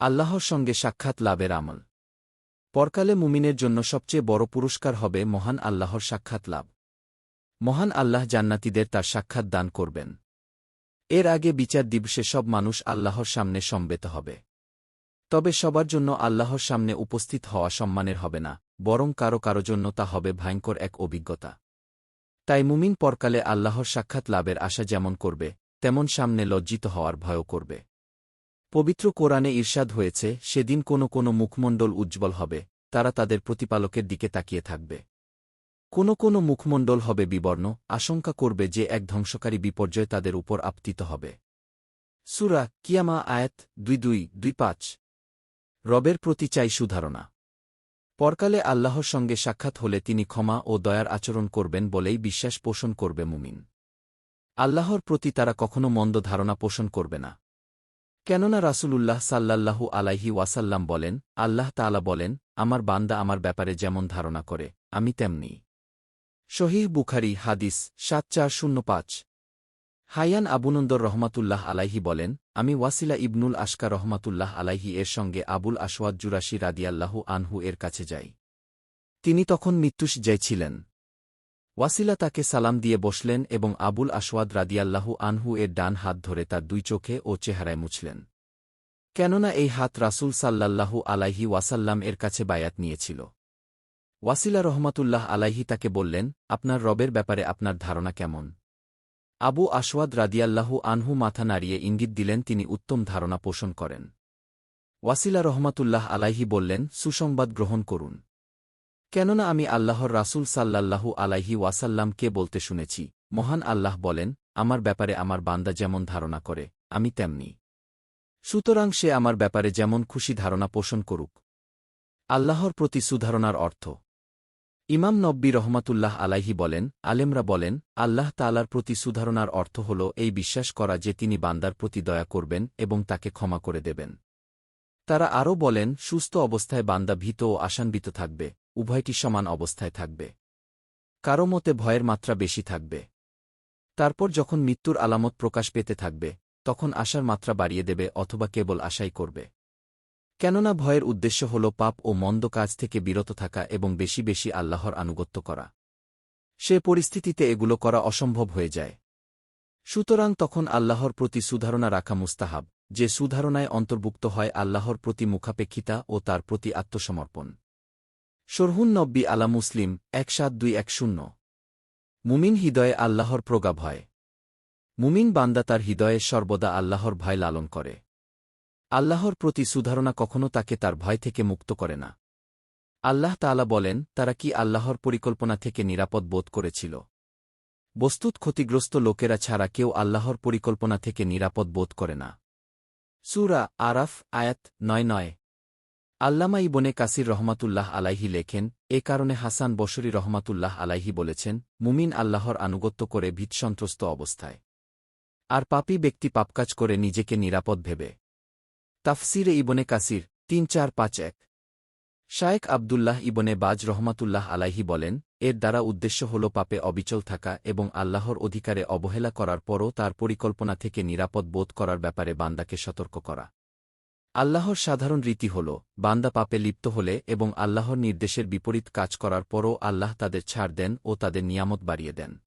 আল্লাহর সঙ্গে সাক্ষাৎ লাভের আমল। পরকালে মুমিনের জন্য সবচেয়ে বড় পুরস্কার হবে মহান আল্লাহর সাক্ষাৎ লাভ। মহান আল্লাহ জান্নাতীদের তার সাক্ষাৎ দান করবেন। এর আগে বিচার দিবসে সব মানুষ আল্লাহর সামনে সম্বেত হবে। তবে সবার জন্য আল্লাহর সামনে উপস্থিত হওয়া সম্মানের হবে না, বরং কারও কারও জন্য তা হবে ভয়ঙ্কর এক অভিজ্ঞতা। তাই মুমিন পরকালে আল্লাহর সাক্ষাৎ লাভের আশা যেমন করবে, তেমন সামনে লজ্জিত হওয়ার ভয়ও করবে। পবিত্র কোরআনে ঈর্ষাদ হয়েছে, সেদিন কোনো কোনো মুখমণ্ডল উজ্জ্বল হবে, তারা তাদের প্রতিপালকের দিকে তাকিয়ে থাকবে। কোনো কোনো মুখমণ্ডল হবে বিবর্ণ, আশঙ্কা করবে যে এক ধ্বংসকারী বিপর্যয় তাদের উপর আপতিত হবে। সুরা কিয়ামা আয়াত দুই দুই দুই পাঁচ। রবের প্রতি চাই সুধারণা। পরকালে আল্লাহর সঙ্গে সাক্ষাৎ হলে তিনি ক্ষমা ও দয়ার আচরণ করবেন বলেই বিশ্বাস পোষণ করবে মুমিন। আল্লাহর প্রতি তারা কখনো মন্দ ধারণা পোষণ করবে না। কেননা রাসূলুল্লাহ সাল্লাল্লাহু আলাইহি ওয়াসাল্লাম বলেন, আল্লাহ তাআলা বলেন, আমার বান্দা আমার ব্যাপারে যেমন ধারণা করে, আমি তেমনি। শহীহ বুখারি হাদিস সাত চার শূন্য পাঁচ। হায়ান আবুনন্দর রহমাতুল্লাহ আলাইহি বলেন, আমি ওয়াসিলা ইবনুল আশকা রহমাতুল্লাহ আলাইহি এর সঙ্গে আবুল আসওয়াদ জুরাশি রাদিয়াল্লাহু আনহু এর কাছে যাই। তিনি তখন মৃত্যুষ ছিলেন। ওয়াসিলা তাকে সালাম দিয়ে বসলেন এবং আবুল আসওয়াদ রাদিয়াল্লাহু আনহু এর ডান হাত ধরে তার দুই চোখে ও চেহারায় মুছলেন। কেননা এই হাত রাসূল সাল্লাল্লাহু আলাইহি ওয়াসাল্লাম এর কাছে বায়াত নিয়েছিল। ওয়াসিলা রহমাতুল্লাহ আলাইহি তাকে বললেন, আপনার রবের ব্যাপারে আপনার ধারণা কেমন? আবু আশওয়াদ রাদিয়াল্লাহু আনহু মাথা নাড়িয়ে ইঙ্গিত দিলেন, তিনি উত্তম ধারণা পোষণ করেন। ওয়াসিলা রহমাতুল্লাহ আলাইহি বললেন, সুসংবাদ গ্রহণ করুন। কেননা আমি আল্লাহর রাসূল সাল্লাল্লাহু আলাইহি ওয়াসাল্লামকে বলতে শুনেছি, মহান আল্লাহ বলেন, আমার ব্যাপারে আমার বান্দা যেমন ধারণা করে, আমি তেমনি। সুতরাং সে আমার ব্যাপারে যেমন খুশি ধারণা পোষণ করুক। আল্লাহর প্রতি সুধারণার অর্থ। ইমাম নব্বী রহমাতুল্লাহ আলাইহি বলেন, আলেমরা বলেন, আল্লাহ তালার প্রতি সুধারণার অর্থ হল এই বিশ্বাস করা যে তিনি বান্দার প্রতি দয়া করবেন এবং তাকে ক্ষমা করে দেবেন। তারা আরও বলেন, সুস্থ অবস্থায় বান্দা ভীত ও আশান্বিত থাকবে। উভয়টি সমান অবস্থায় থাকবে। কারও মতে ভয়ের মাত্রা বেশি থাকবে। তারপর যখন মৃত্যুর আলামত প্রকাশ পেতে থাকবে, তখন আশার মাত্রা বাড়িয়ে দেবে অথবা কেবল আশাই করবে। কেননা ভয়ের উদ্দেশ্য হল পাপ ও মন্দ কাজ থেকে বিরত থাকা এবং বেশি বেশি আল্লাহর আনুগত্য করা। সে পরিস্থিতিতে এগুলো করা অসম্ভব হয়ে যায়। সুতরাং তখন আল্লাহর প্রতি সুধারণা রাখা মুস্তাহাব, যে সুধারণায় অন্তর্ভুক্ত হয় আল্লাহর প্রতি মুখাপেক্ষিতা ও তার প্রতি আত্মসমর্পণ। শরহুন নব্বী আলা মুসলিম এক সাত দুই এক শূন্য। মুমিন হৃদয়ে আল্লাহর প্রগা ভয়। মুমিন বান্দা তার হৃদয়ে সর্বদা আল্লাহর ভয় লালন করে। আল্লাহর প্রতি সুধারণা কখনো তাকে তার ভয় থেকে মুক্ত করে না। আল্লাহ তাআলা বলেন, তারা কি আল্লাহর পরিকল্পনা থেকে নিরাপদ বোধ করেছিল? বস্তুত ক্ষতিগ্রস্ত লোকেরা ছাড়া কেউ আল্লাহর পরিকল্পনা থেকে নিরাপদ বোধ করে না। সুরা আরাফ, আয়াত নয় নয়। আল্লামা ইবনে কাসির রহমাতুল্লাহ আলাইহি লেখেন, এ কারণে হাসান বসরি রহমাতুল্লাহ আলাইহি বলেছেন, মুমিন আল্লাহর আনুগত্য করে ভীতসন্ত্রস্ত অবস্থায়। আর পাপী ব্যক্তি পাপকাজ করে নিজেকে নিরাপদ ভেবে। তাফসিরে ইবনে কাসির, তিন চার পাঁচ এক। শায়েক আবদুল্লাহ ইবনে বাজ রহমাতুল্লাহ আলাইহি বলেন, এর দ্বারা উদ্দেশ্য হল পাপে অবিচল থাকা এবং আল্লাহর অধিকারে অবহেলা করার পরও তার পরিকল্পনা থেকে নিরাপদ বোধ করার ব্যাপারে বান্দাকে সতর্ক করা। আল্লাহর সাধারণ রীতি হল, বান্দা পাপে লিপ্ত হলে এবং আল্লাহর নির্দেশের বিপরীত কাজ করার পরও আল্লাহ তাদের ছাড় দেন ও তাদের নিয়ামত বাড়িয়ে দেন।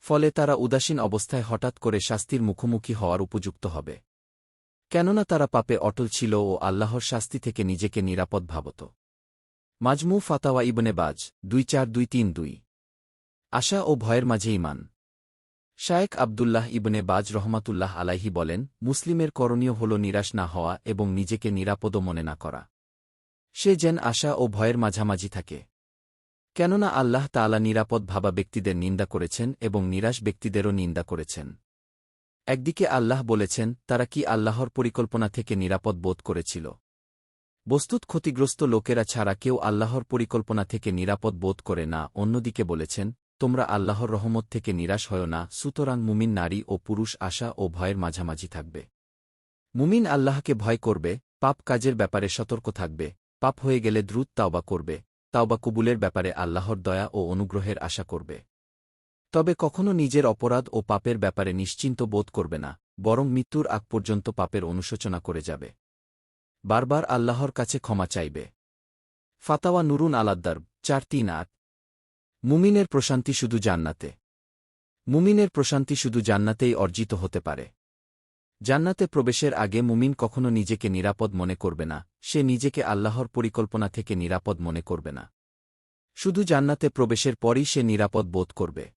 ফলে তারা উদাসীন অবস্থায় হঠাৎ করে শাস্তির মুখোমুখি হওয়ার উপযুক্ত হবে। কেননা তারা পাপে অটল ছিল ও আল্লাহর শাস্তি থেকে নিজেকে নিরাপদ ভাবত। মাজমু ফাতাওয়া ইবনে বাজ, দুই চার দুই তিন দুই। আশা ও ভয়ের মাঝে ইমান শায়েক আবদুল্লাহ ইবনে বাজ রহমাতুল্লাহ আলাইহি বলেন, মুসলিমের করণীয় হল নিরাশ না হওয়া এবং নিজেকে নিরাপদ মনে না করা। সে যেন আশা ও ভয়ের মাঝামাঝি থাকে। কেননা আল্লাহ তালা নিরাপদ ভাবা ব্যক্তিদের নিন্দা করেছেন এবং নিরাশ ব্যক্তিদেরও নিন্দা করেছেন। একদিকে আল্লাহ বলেছেন, তারা কি আল্লাহর পরিকল্পনা থেকে নিরাপদ বোধ করেছিল? বস্তুত ক্ষতিগ্রস্ত লোকেরা ছাড়া কেউ আল্লাহর পরিকল্পনা থেকে নিরাপদ বোধ করে না। অন্যদিকে বলেছেন তোমরা আল্লাহর রহমত থেকে নিরাশ হয় না, সুতরাং মুমিন নারী ও পুরুষ আশা ও ভয়ের মাঝামাঝি থাকবে। মুমিন আল্লাহকে ভয় করবে, পাপ কাজের ব্যাপারে সতর্ক থাকবে, পাপ হয়ে গেলে দ্রুত তাওবা করবে, তাওবা কবুলের ব্যাপারে আল্লাহর দয়া ও অনুগ্রহের আশা করবে। তবে কখনো নিজের অপরাধ ও পাপের ব্যাপারে নিশ্চিন্ত বোধ করবে না, বরং মৃত্যুর আগ পর্যন্ত পাপের অনুশোচনা করে যাবে। বারবার আল্লাহর কাছে ক্ষমা চাইবে। ফাতাওয়া নুরুন আলাদ্দার চার তিন আট। মুমিনের প্রশান্তি শুধু জান্নাতে। মুমিনের প্রশান্তি শুধু জান্নাতেই অর্জিত হতে পারে। জান্নাতে প্রবেশের আগে মুমিন কখনো নিজেকে নিরাপদ মনে করবে না, সে নিজেকে আল্লাহর পরিকল্পনা থেকে নিরাপদ মনে করবে না। শুধু জান্নাতে প্রবেশের পরই সে নিরাপদ বোধ করবে।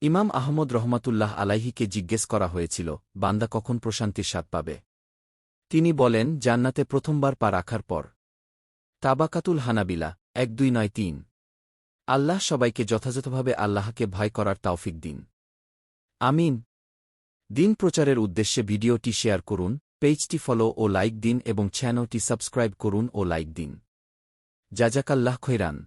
ইমাম আহমদ রহমাতুল্লাহ আলাইহিকে জিজ্ঞেস করা হয়েছিল, বান্দা কখন প্রশান্তির স্বাদ পাবে? তিনি বলেন, জান্নাতে প্রথমবার পা রাখার পর। তাবাকাতুল হানাবিলা, এক দুই নয় তিন। আল্লাহ সবাইকে যথাযথভাবে আল্লাহকে ভয় করার তাওফিক দিন। আমিন। দিন প্রচারের উদ্দেশ্যে ভিডিওটি শেয়ার করুন, পেজটি ফলো ও লাইক দিন এবং চ্যানেলটি সাবস্ক্রাইব করুন ও লাইক দিন। জাজাকাল্লাহ খৈরান।